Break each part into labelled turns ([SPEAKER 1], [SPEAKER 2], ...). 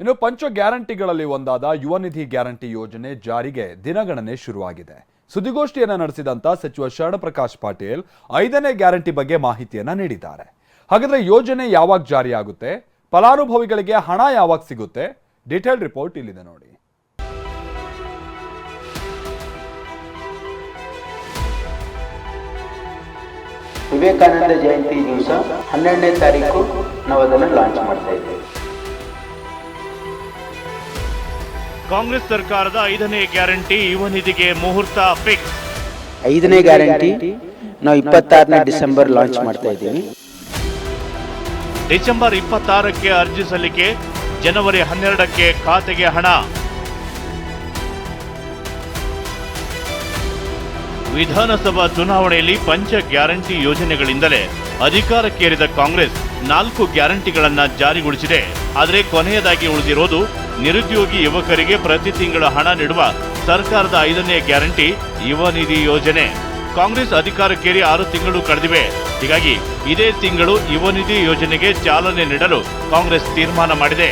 [SPEAKER 1] ಇನ್ನು ಪಂಚ ಗ್ಯಾರಂಟಿಗಳಲ್ಲಿ ಒಂದಾದ ಯುವ ನಿಧಿ ಗ್ಯಾರಂಟಿ ಯೋಜನೆ ಜಾರಿಗೆ ದಿನಗಣನೆ ಶುರುವಾಗಿದೆ. ಸುದ್ದಿಗೋಷ್ಠಿಯನ್ನು ನಡೆಸಿದಂತ ಸಚಿವ ಶರಣಪ್ರಕಾಶ್ ಪಾಟೀಲ್ ಐದನೇ ಗ್ಯಾರಂಟಿ ಬಗ್ಗೆ ಮಾಹಿತಿಯನ್ನ ನೀಡಿದ್ದಾರೆ. ಹಾಗಾದ್ರೆ ಯೋಜನೆ ಯಾವಾಗ ಜಾರಿಯಾಗುತ್ತೆ? ಫಲಾನುಭವಿಗಳಿಗೆ ಹಣ ಯಾವಾಗ ಸಿಗುತ್ತೆ? ಡೀಟೇಲ್ ರಿಪೋರ್ಟ್ ಇಲ್ಲಿದೆ ನೋಡಿ.
[SPEAKER 2] ವಿವೇಕಾನಂದ ಜಯಂತಿ ದಿವಸ ಹನ್ನೆರಡನೇ ತಾರೀಕು ನಾವು ಅದನ್ನು ಲಾಂಚ್ ಮಾಡ್ತಾ ಇದ್ದೇವೆ.
[SPEAKER 3] ಕಾಂಗ್ರೆಸ್ ಸರ್ಕಾರದ ಐದನೇ ಗ್ಯಾರಂಟಿ ಯುವ ನಿಧಿಗೆ ಮುಹೂರ್ತ ಫಿಕ್ಸ್.
[SPEAKER 2] ಐದನೇ ಗ್ಯಾರಂಟಿ. ನಾವು ಇಪ್ಪತ್ತಾರನೇ ಡಿಸೆಂಬರ್ ಲಾಂಚ್ ಮಾಡ್ತಾ ಇದ್ದೀವಿ.
[SPEAKER 3] ಡಿಸೆಂಬರ್ ಇಪ್ಪತ್ತಾರಕ್ಕೆ ಅರ್ಜಿ ಸಲ್ಲಿಕೆ ಜನವರಿ ಹನ್ನೆರಡಕ್ಕೆ ಖಾತೆಗೆ ಹಣ. ವಿಧಾನಸಭಾ ಚುನಾವಣೆಯಲ್ಲಿ ಪಂಚ ಗ್ಯಾರಂಟಿ ಯೋಜನೆಗಳಿಂದಲೇ ಅಧಿಕಾರಕ್ಕೇರಿದ ಕಾಂಗ್ರೆಸ್. ನಾಲ್ಕು ಗ್ಯಾರಂಟಿಗಳನ್ನು ಜಾರಿಗೊಳಿಸಿದೆ. ಆದರೆ ಕೊನೆಯದಾಗಿ ಉಳಿದಿರೋದು ನಿರುದ್ಯೋಗಿ ಯುವಕರಿಗೆ ಪ್ರತಿ ತಿಂಗಳ ಹಣ ನೀಡುವ ಸರ್ಕಾರದ ಐದನೇ ಗ್ಯಾರಂಟಿ ಯುವ ನಿಧಿ ಯೋಜನೆ. ಕಾಂಗ್ರೆಸ್ ಅಧಿಕಾರಕ್ಕೇರಿ ಆರು ತಿಂಗಳು ಕಳೆದಿವೆ. ಹೀಗಾಗಿ ಇದೇ ತಿಂಗಳು ಯುವ ನಿಧಿ ಯೋಜನೆಗೆ ಚಾಲನೆ ನೀಡಲು ಕಾಂಗ್ರೆಸ್ ತೀರ್ಮಾನ ಮಾಡಿದೆ.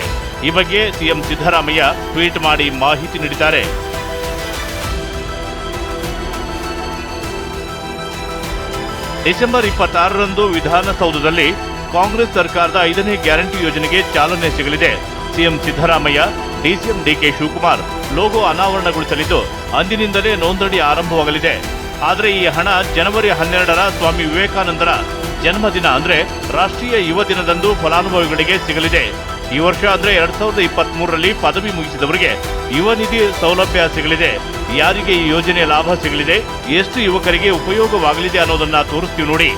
[SPEAKER 3] ಈ ಬಗ್ಗೆ ಸಿಎಂ ಸಿದ್ದರಾಮಯ್ಯ ಟ್ವೀಟ್ ಮಾಡಿ ಮಾಹಿತಿ ನೀಡಿದ್ದಾರೆ. ಡಿಸೆಂಬರ್ ಇಪ್ಪತ್ತಾರರಂದು ವಿಧಾನಸೌಧದಲ್ಲಿ ಕಾಂಗ್ರೆಸ್ ಸರ್ಕಾರದ ಐದನೇ ಗ್ಯಾರಂಟಿ ಯೋಜನೆಗೆ ಚಾಲನೆ ಸಿಗಲಿದೆ. CM Siddaramaiah, DCM DK Shivakumar logo ಅನಾವರಣಗೊಳಿಸಲಿದ್ದು, ಅಂದಿನಿಂದಲೇ ನೋಂದಣಿ ಆರಂಭವಾಗಲಿದೆ. ಆದರೆ ಈ ಹಣ ಜನವರಿ ಹನ್ನೆರಡರ ಸ್ವಾಮಿ ವಿವೇಕಾನಂದರ ಜನ್ಮದಿನ ಅಂದ್ರೆ ರಾಷ್ಟ್ರೀಯ ಯುವ ದಿನದಂದು ಫಲಾನುಭವಿಗಳಿಗೆ ಸಿಗಲಿದೆ. ಈ ವರ್ಷ ಅಂದರೆ ಎರಡ್ ಸಾವಿರದ ಇಪ್ಪತ್ತ್ ಮೂರರಲ್ಲಿ ಪದವಿ ಮುಗಿಸಿದವರಿಗೆ ಯುವ ನಿಧಿ ಸೌಲಭ್ಯ ಸಿಗಲಿದೆ. ಯಾರಿಗೆ ಈ ಯೋಜನೆ ಲಾಭ ಸಿಗಲಿದೆ, ಎಷ್ಟು ಯುವಕರಿಗೆ ಉಪಯೋಗವಾಗಲಿದೆ ಅನ್ನೋದನ್ನ ತೋರಿಸ್ತೀವಿ ನೋಡಿ.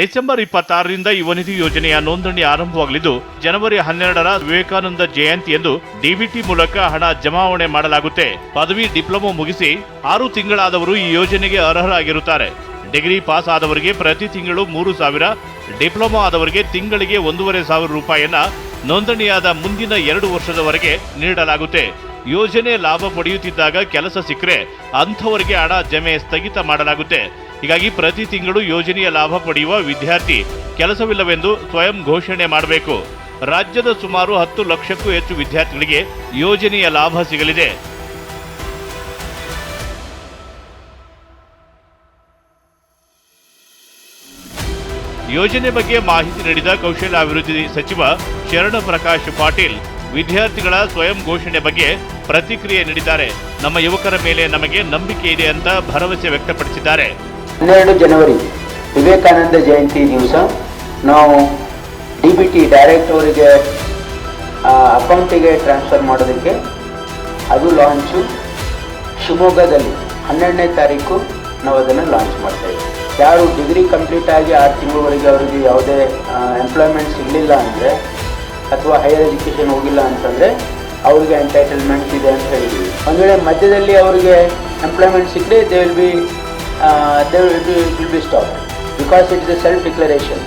[SPEAKER 3] ಡಿಸೆಂಬರ್ ಇಪ್ಪತ್ತಾರರಿಂದ ಯುವ ನಿಧಿ ಯೋಜನೆಯ ನೋಂದಣಿ ಆರಂಭವಾಗಲಿದ್ದು, ಜನವರಿ ಹನ್ನೆರಡರ ವಿವೇಕಾನಂದ ಜಯಂತಿಯಂದು ಡಿಬಿಟಿ ಮೂಲಕ ಹಣ ಜಮಾವಣೆ ಮಾಡಲಾಗುತ್ತೆ. ಪದವಿ, ಡಿಪ್ಲೊಮೊ ಮುಗಿಸಿ ಆರು ತಿಂಗಳಾದವರು ಈ ಯೋಜನೆಗೆ ಅರ್ಹರಾಗಿರುತ್ತಾರೆ. ಡಿಗ್ರಿ ಪಾಸ್ ಆದವರಿಗೆ ಪ್ರತಿ ತಿಂಗಳು ಮೂರು ಸಾವಿರ, ಡಿಪ್ಲೊಮಾ ಆದವರಿಗೆ ತಿಂಗಳಿಗೆ ಒಂದೂವರೆ ಸಾವಿರ ರೂಪಾಯಿಯನ್ನ ನೋಂದಣಿಯಾದ ಮುಂದಿನ ಎರಡು ವರ್ಷದವರೆಗೆ ನೀಡಲಾಗುತ್ತೆ. ಯೋಜನೆ ಲಾಭ ಪಡೆಯುತ್ತಿದ್ದಾಗ ಕೆಲಸ ಸಿಕ್ಕರೆ ಅಂಥವರಿಗೆ ಹಣ ಜಮೆ ಸ್ಥಗಿತ ಮಾಡಲಾಗುತ್ತೆ. ಹೀಗಾಗಿ ಪ್ರತಿ ತಿಂಗಳು ಯೋಜನೆಯ ಲಾಭ ಪಡೆಯುವ ವಿದ್ಯಾರ್ಥಿ ಕೆಲಸವಿಲ್ಲವೆಂದು ಸ್ವಯಂ ಘೋಷಣೆ ಮಾಡಬೇಕು. ರಾಜ್ಯದ ಸುಮಾರು ಹತ್ತು ಲಕ್ಷಕ್ಕೂ ಹೆಚ್ಚು ವಿದ್ಯಾರ್ಥಿಗಳಿಗೆ ಯೋಜನೆಯ ಲಾಭ ಸಿಗಲಿದೆ. ಯೋಜನೆ ಬಗ್ಗೆ ಮಾಹಿತಿ ನೀಡಿದ ಕೌಶಲ್ಯಾಭಿವೃದ್ಧಿ ಸಚಿವ ಶರಣ ಪ್ರಕಾಶ್ ಪಾಟೀಲ್, ವಿದ್ಯಾರ್ಥಿಗಳ ಸ್ವಯಂ ಘೋಷಣೆ ಬಗ್ಗೆ ಪ್ರತಿಕ್ರಿಯೆ ನೀಡಿದ್ದಾರೆ. ನಮ್ಮ ಯುವಕರ ಮೇಲೆ ನಮಗೆ ನಂಬಿಕೆ ಇದೆ ಅಂತ ಭರವಸೆ ವ್ಯಕ್ತಪಡಿಸಿದ್ದಾರೆ.
[SPEAKER 2] ಹನ್ನೆರಡು ಜನವರಿ ವಿವೇಕಾನಂದ ಜಯಂತಿ ದಿವಸ ನಾವು ಡಿ ಬಿ ಟಿ ಡೈರೆಕ್ಟ್ ಅವರಿಗೆ ಅಕೌಂಟಿಗೆ ಟ್ರಾನ್ಸ್ಫರ್ ಮಾಡೋದಕ್ಕೆ ಅದು ಲಾಂಚು. ಶಿವಮೊಗ್ಗದಲ್ಲಿ ಹನ್ನೆರಡನೇ ತಾರೀಕು ನಾವು ಅದನ್ನು ಲಾಂಚ್ ಮಾಡ್ತೇವೆ ಯಾರು ಡಿಗ್ರಿ ಕಂಪ್ಲೀಟ್ ಆಗಿ ಆರು ತಿಂಗಳವರೆಗೆ ಅವರಿಗೆ ಯಾವುದೇ ಎಂಪ್ಲಾಯ್ಮೆಂಟ್ ಸಿಗಲಿಲ್ಲ ಅಂದರೆ ಅಥವಾ ಹೈಯರ್ ಎಜುಕೇಷನ್ ಹೋಗಿಲ್ಲ ಅಂತಂದರೆ ಅವ್ರಿಗೆ ಎಂಟೈಟಲ್ಮೆಂಟ್ ಇದೆ ಅಂತ ಹೇಳಿದ್ವಿ ಒಂದು ವೇಳೆ ಮಧ್ಯದಲ್ಲಿ ಅವರಿಗೆ ಎಂಪ್ಲಾಯ್ಮೆಂಟ್ ಸಿಕ್ಕರೆ they will be they will be stop because it's a self declaration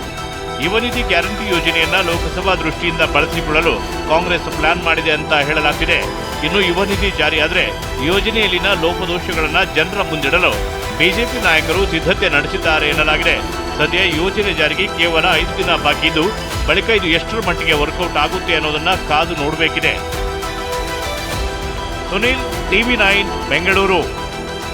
[SPEAKER 3] Yuva Nidhi guarantee ಯೋಜನೆಯನ್ನ ಲೋಕಸಭಾ ದೃಷ್ಟಿಯಿಂದ ಬಳಸಿಕೊಳ್ಳಲು ಕಾಂಗ್ರೆಸ್ ಪ್ಲಾನ್ ಮಾಡಿದೆ ಅಂತ ಹೇಳಲಾಗ್ತಿದೆ. ಇನ್ನು ಯುವ ನಿಧಿ ಜಾರಿಯಾದ್ರೆ ಯೋಜನೆಯಲ್ಲಿನ ಲೋಪದೋಷಗಳನ್ನು ಜನರ ಮುಂದಿಡಲು ಬಿಜೆಪಿ ನಾಯಕರು ಸಿದ್ಧತೆ ನಡೆಸಿದ್ದಾರೆ ಎನ್ನಲಾಗಿದೆ. ಸದ್ಯ ಯೋಜನೆ ಜಾರಿಗೆ ಕೇವಲ ಐದು ದಿನ ಬಾಕಿ ಇದ್ದು, ಬಳಿಕ ಇದು ಎಷ್ಟರ ಮಟ್ಟಿಗೆ ವರ್ಕೌಟ್ ಆಗುತ್ತೆ ಅನ್ನೋದನ್ನ ಕಾದು ನೋಡಬೇಕಿದೆ. Sunil, TV nine, Bengaluru.